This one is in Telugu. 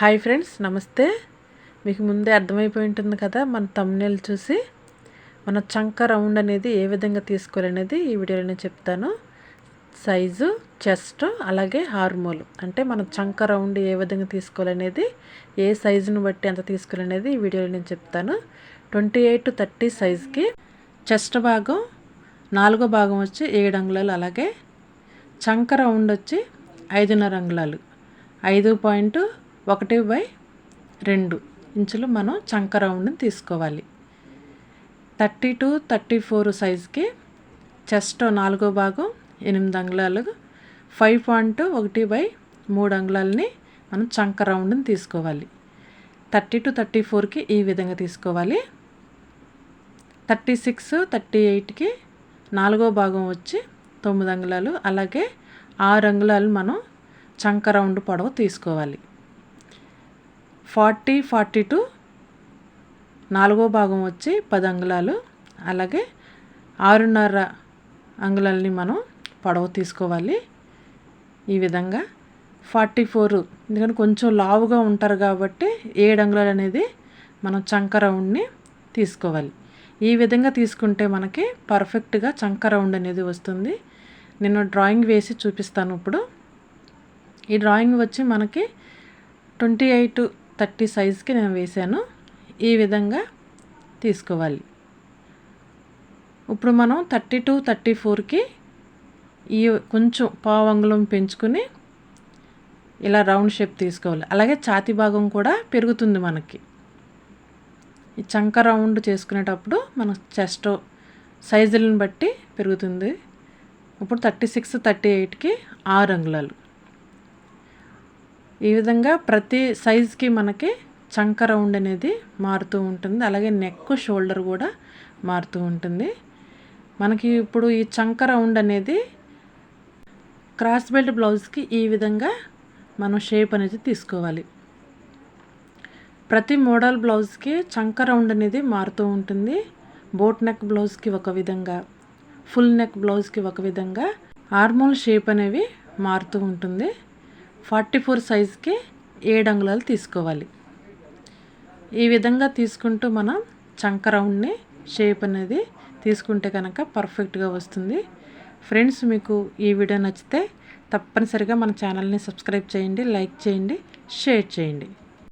హాయ్ ఫ్రెండ్స్ నమస్తే. మీకు ముందే అర్థమైపోయి ఉంటుంది కదా మన తమ్నేల్ చూసి మన చంక రౌండ్ అనేది ఏ విధంగా తీసుకోవాలనేది ఈ వీడియోలో నేను చెప్తాను. సైజు చెస్ట్ అలాగే హార్మోలు అంటే మన చంక రౌండ్ ఏ విధంగా తీసుకోవాలనేది ఏ సైజును బట్టి ఎంత తీసుకోవాలనేది ఈ వీడియోలో నేను చెప్తాను. ట్వంటీ ఎయిట్ టు థర్టీ సైజ్కి చెస్ట్ భాగం నాలుగో భాగం వచ్చి ఏడు అంగుళాలు అలాగే చంక రౌండ్ వచ్చి ఐదున్నర అంగుళాలు. ఐదు పాయింట్ ఒకటి బై రెండు ఇంచులు మనం చంక రౌండ్ని తీసుకోవాలి. థర్టీ టు థర్టీ ఫోర్ సైజ్కి చెస్ట్ నాలుగో భాగం ఎనిమిది అంగుళాలు ఫైవ్ పాయింట్ ఒకటి బై మూడు అంగుళాలని మనం చంక రౌండ్ని తీసుకోవాలి. థర్టీ టు థర్టీ ఫోర్కి ఈ విధంగా తీసుకోవాలి. థర్టీ సిక్స్ థర్టీ ఎయిట్కి నాలుగో భాగం వచ్చి తొమ్మిది అంగుళాలు అలాగే ఆరు అంగుళాలు మనం చంక రౌండ్ పొడవు తీసుకోవాలి. ఫార్టీ ఫార్టీ టూ నాలుగో భాగం వచ్చి పది అంగుళాలు. అలాగే ఆరున్నర అంగుళాలని మనం పొడవు తీసుకోవాలి. ఈ విధంగా ఫార్టీ ఫోర్ ఎందుకంటే కొంచెం లావుగా ఉంటారు కాబట్టి ఏడు అంగుళాలు అనేది మనం చంక రౌండ్ని తీసుకోవాలి. ఈ విధంగా తీసుకుంటే మనకి పర్ఫెక్ట్గా చంక రౌండ్ అనేది వస్తుంది. నేను డ్రాయింగ్ వేసి చూపిస్తాను ఇప్పుడు. ఈ డ్రాయింగ్ వచ్చి మనకి ట్వంటీ ఎయిట్ థర్టీ సైజ్కి నేను వేసాను ఈ విధంగా తీసుకోవాలి. ఇప్పుడు మనం థర్టీ టు థర్టీ ఫోర్కి ఈ కొంచెం పావంగులం పెంచుకుని ఇలా రౌండ్ షేప్ తీసుకోవాలి. అలాగే ఛాతీ భాగం కూడా పెరుగుతుంది మనకి. ఈ చంక రౌండ్ చేసుకునేటప్పుడు మన చెస్ట్ సైజులను బట్టి పెరుగుతుంది. ఇప్పుడు థర్టీ సిక్స్ థర్టీ ఎయిట్కి ఆరు అంగుళాలు. ఈ విధంగా ప్రతి సైజ్కి మనకి చంక రౌండ్ అనేది మారుతూ ఉంటుంది. అలాగే నెక్ షోల్డర్ కూడా మారుతూ ఉంటుంది. మనకి ఇప్పుడు ఈ చంక రౌండ్ అనేది క్రాస్ బెల్ట్ బ్లౌజ్కి ఈ విధంగా మనం షేప్ అనేది తీసుకోవాలి. ప్రతి మోడల్ బ్లౌజ్కి చంక రౌండ్ అనేది మారుతూ ఉంటుంది. బోట్ నెక్ బ్లౌజ్కి ఒక విధంగా ఫుల్ నెక్ బ్లౌజ్కి ఒక విధంగా ఆర్మోల్ షేప్ అనేవి మారుతూ ఉంటుంది. ఫార్టీ ఫోర్ సైజ్కి ఏడు అంగుళాలు తీసుకోవాలి. ఈ విధంగా తీసుకుంటూ మనం చంక రౌండ్ని షేప్ అనేది తీసుకుంటే కనుక పర్ఫెక్ట్గా వస్తుంది. ఫ్రెండ్స్ మీకు ఈ వీడియో నచ్చితే తప్పనిసరిగా మన ఛానల్ని సబ్స్క్రైబ్ చేయండి లైక్ చేయండి షేర్ చేయండి.